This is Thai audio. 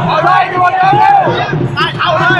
เอาเลยดีกว่าเดิมเลย